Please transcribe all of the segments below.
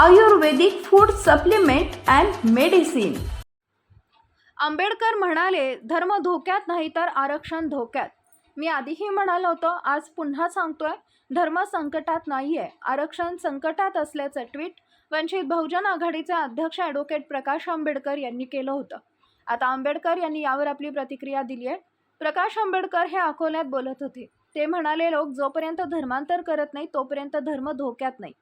Ayurvedic food supplement and medicine Ambedkar म्हणाले धर्म धोक्यात नाही तर आरक्षण धोक्यात. मी आधीही म्हणालो होतो आज पुन्हा सांगतोय धर्म संकटात नाही आहे आरक्षण संकटात असल्याचं ट्विट वंचित बहुजन आघाडीचे अध्यक्ष ॲडव्होकेट प्रकाश आंबेडकर यांनी केलं होतं. आता आंबेडकर यांनी यावर आपली प्रतिक्रिया दिली आहे प्रकाश आंबेडकर हे अकोल्यात बोलत होते. ते म्हणाले लोक जोपर्यंत धर्मांतर करत नाही तोपर्यंत धर्म धोक्यात नाही.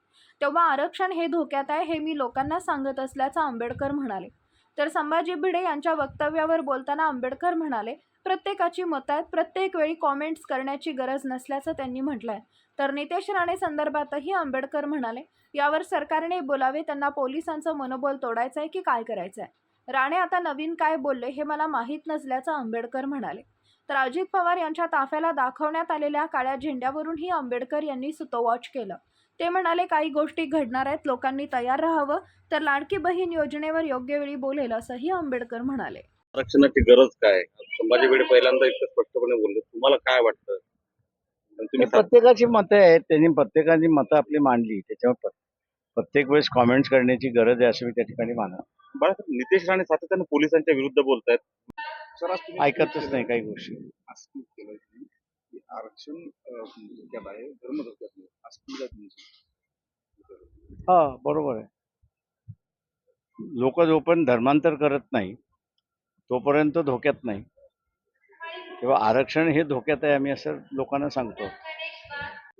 तेव्हा आरक्षण हे धोक्यात आहे हे मी लोकांना सांगत असल्याचं आंबेडकर म्हणाले. तर संभाजी भिडे यांच्या वक्तव्यावर बोलताना आंबेडकर म्हणाले प्रत्येकाची मतं आहेत प्रत्येक वेळी कॉमेंट्स करण्याची गरज नसल्याचं त्यांनी म्हटलं आहे तर नितेश राणे संदर्भातही आंबेडकर म्हणाले यावर सरकारने बोलावे त्यांना पोलिसांचं मनोबल तोडायचं आहे की काय करायचं आहे राणे आता नवीन काय बोलले हे मला माहीत नसल्याचं आंबेडकर म्हणाले. तर अजित पवार यांच्या ताफ्याला दाखवण्यात आलेल्या काळ्या झेंड्यावरूनही आंबेडकर यांनी सुतोवॉच केलं. ते म्हणाले काही गोष्टी घडणार आहेत लोकांनी तयार राहावं तर लाडकी बहीण योजनेवर योग्य वेळी बोलेल असंही आंबेडकर म्हणाले. आरक्षणाची गरज काय संभाजी भिडे पहिल्यांदा इतकं स्पष्टपणे बोलले. तुम्हाला काय वाटतं? प्रत्येकाची मतं आहेत त्यांनी प्रत्येकाची मतं आपली मांडली त्याच्यावर प्रत्येक वेळेस कॉमेंट्स करण्याची गरज आहे असं मी त्या ठिकाणी मानत बाळासाहेब नितेश राणे सातत्यानं पोलिसांच्या विरुद्ध आज तुम्ही ऐकतच नाही काही गोष्टी. आरक्षण हा बरोबर आहे. लोक जोपर्यंत धर्मांतर करत नाही तोपर्यंत धोक्यात नाही. तेव्हा आरक्षण हे धोक्यात आहे आम्ही असं लोकांना सांगतो.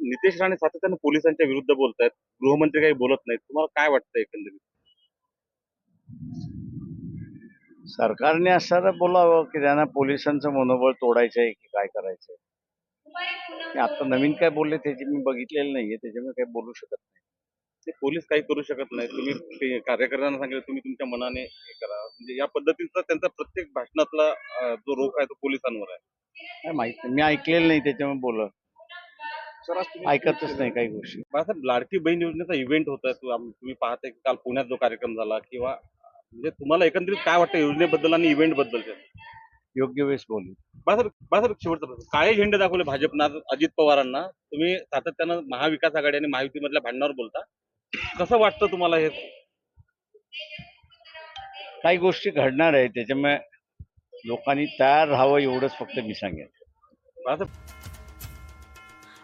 नितेश राणे सातत्यानं पोलिसांच्या विरुद्ध बोलतायत गृहमंत्री काही बोलत नाहीत. तुम्हाला काय वाटतं एकंदरीत? सरकारने असं बोलावं की त्यांना पोलिसांचं मनोबळ तोडायचं आहे की काय करायचंय? आता नवीन काय बोलले त्याची मी बघितलेलं नाहीये त्याच्यामुळे काही बोलू शकत नाही. ते पोलीस काही करू शकत नाही तुम्ही कार्यकर्त्यांना सांगितलं तुम्ही तुमच्या मनाने हे करा. म्हणजे या पद्धतीचा त्यांचा प्रत्येक भाषणातला जो रोख आहे तो पोलिसांवर आहे. माहीत नाही मी ऐकलेलं नाही त्याच्यामुळे बोल ऐकतच नाही काही गोष्टी. बाळासाहेब लाडकी बहीण योजनेचा इव्हेंट होत तुम्ही पाहताय की काल पुण्यात जो कार्यक्रम झाला किंवा म्हणजे तुम्हाला एकंदरीत काय वाटतं योजनेबद्दल आणि इव्हेंटबद्दल? योग्य वेळेस बोलू. बाळासाहेब बाळासाहेब शेवटचा काळे झेंडे दाखवले भाजपनं अजित पवारांना. तुम्ही सातत्यानं महाविकास आघाडी आणि महायुतीमधल्या भांडणावर बोलता. कसं वाटतं तुम्हाला हे? काही गोष्टी घडणार आहे त्याच्यामुळे लोकांनी तयार राहावं एवढंच फक्त मी सांगेन. Balasaheb